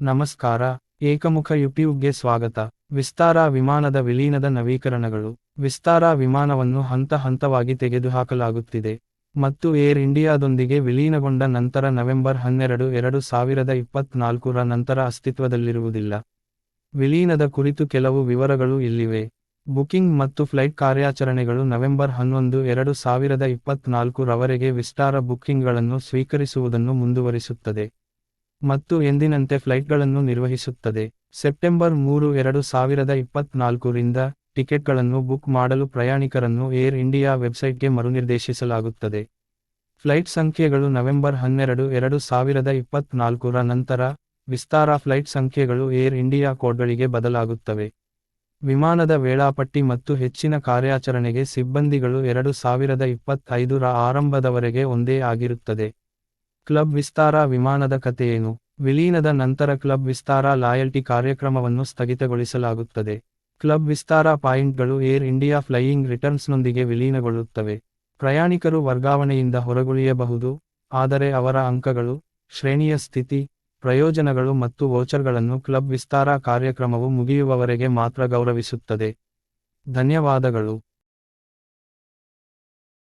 ನಮಸ್ಕಾರ. ಏಕಮುಖ ಯುಟ್ಯೂಬ್ಗೆ ಸ್ವಾಗತ. ವಿಸ್ತಾರ ವಿಮಾನದ ವಿಲೀನದ ನವೀಕರಣಗಳು. ವಿಸ್ತಾರ ವಿಮಾನವನ್ನು ಹಂತ ಹಂತವಾಗಿ ತೆಗೆದುಹಾಕಲಾಗುತ್ತಿದೆ. ಮತ್ತು ಏರ್ ಇಂಡಿಯಾದೊಂದಿಗೆ ವಿಲೀನಗೊಂಡ ನಂತರ ನವೆಂಬರ್ ಹನ್ನೆರಡು, ಎರಡು ಸಾವಿರದ ಇಪ್ಪತ್ನಾಲ್ಕರ ನಂತರ ಅಸ್ತಿತ್ವದಲ್ಲಿರುವುದಿಲ್ಲ. ವಿಲೀನದ ಕುರಿತು ಕೆಲವು ವಿವರಗಳು ಇಲ್ಲಿವೆ. ಬುಕಿಂಗ್ ಮತ್ತು ಫ್ಲೈಟ್ ಕಾರ್ಯಾಚರಣೆಗಳು ನವೆಂಬರ್ ಹನ್ನೊಂದು, ಎರಡು ಸಾವಿರದ ಇಪ್ಪತ್ನಾಲ್ಕು ರವರೆಗೆ ವಿಸ್ತಾರ ಬುಕ್ಕಿಂಗ್ಗಳನ್ನು ಸ್ವೀಕರಿಸುವುದನ್ನು ಮುಂದುವರಿಸುತ್ತದೆ. ಮತ್ತು ಎಂದಿನಂತೆ ಫ್ಲೈಟ್ಗಳನ್ನು ನಿರ್ವಹಿಸುತ್ತದೆ. ಸೆಪ್ಟೆಂಬರ್ ಮೂರು, ಎರಡು ಸಾವಿರದ ಇಪ್ಪತ್ನಾಲ್ಕರಿಂದ ಟಿಕೆಟ್ಗಳನ್ನು ಬುಕ್ ಮಾಡಲು ಪ್ರಯಾಣಿಕರನ್ನು ಏರ್ ಇಂಡಿಯಾ ವೆಬ್ಸೈಟ್ಗೆ ಮರುನಿರ್ದೇಶಿಸಲಾಗುತ್ತದೆ. ಫ್ಲೈಟ್ ಸಂಖ್ಯೆಗಳು ನವೆಂಬರ್ ಹನ್ನೆರಡು, ಎರಡು ಸಾವಿರದ ಇಪ್ಪತ್ನಾಲ್ಕರ ನಂತರ ವಿಸ್ತಾರ ಫ್ಲೈಟ್ ಸಂಖ್ಯೆಗಳು ಏರ್ ಇಂಡಿಯಾ ಕೋಡ್ಗಳಿಗೆ ಬದಲಾಗುತ್ತವೆ. ವಿಮಾನದ ವೇಳಾಪಟ್ಟಿ ಮತ್ತು ಹೆಚ್ಚಿನ ಕಾರ್ಯಾಚರಣೆಗೆ ಸಿಬ್ಬಂದಿಗಳು ಎರಡು ಸಾವಿರದ ಇಪ್ಪತ್ತೈದರ ಆರಂಭದವರೆಗೆ ಒಂದೇ ಆಗಿರುತ್ತದೆ. ಕ್ಲಬ್ ವಿಸ್ತಾರ ವಿಮಾನದ ಕಥೆಯೇನು ವಿಲೀನದ ನಂತರ ಕ್ಲಬ್ ವಿಸ್ತಾರ ಲಾಯಲ್ಟಿ ಕಾರ್ಯಕ್ರಮವನ್ನು ಸ್ಥಗಿತಗೊಳಿಸಲಾಗುತ್ತದೆ. ಕ್ಲಬ್ ವಿಸ್ತಾರ ಪಾಯಿಂಟ್ಗಳು ಏರ್ ಇಂಡಿಯಾ ಫ್ಲೈಯಿಂಗ್ ರಿಟರ್ನ್ಸ್ನೊಂದಿಗೆ ವಿಲೀನಗೊಳ್ಳುತ್ತವೆ. ಪ್ರಯಾಣಿಕರು ವರ್ಗಾವಣೆಯಿಂದ ಹೊರಗುಳಿಯಬಹುದು, ಆದರೆ ಅವರ ಅಂಕಗಳು, ಶ್ರೇಣಿಯ ಸ್ಥಿತಿ, ಪ್ರಯೋಜನಗಳು ಮತ್ತು ವೋಚರ್ಗಳನ್ನು ಕ್ಲಬ್ ವಿಸ್ತಾರ ಕಾರ್ಯಕ್ರಮವು ಮುಗಿಯುವವರೆಗೆ ಮಾತ್ರ ಗೌರವಿಸುತ್ತದೆ. ಧನ್ಯವಾದಗಳು.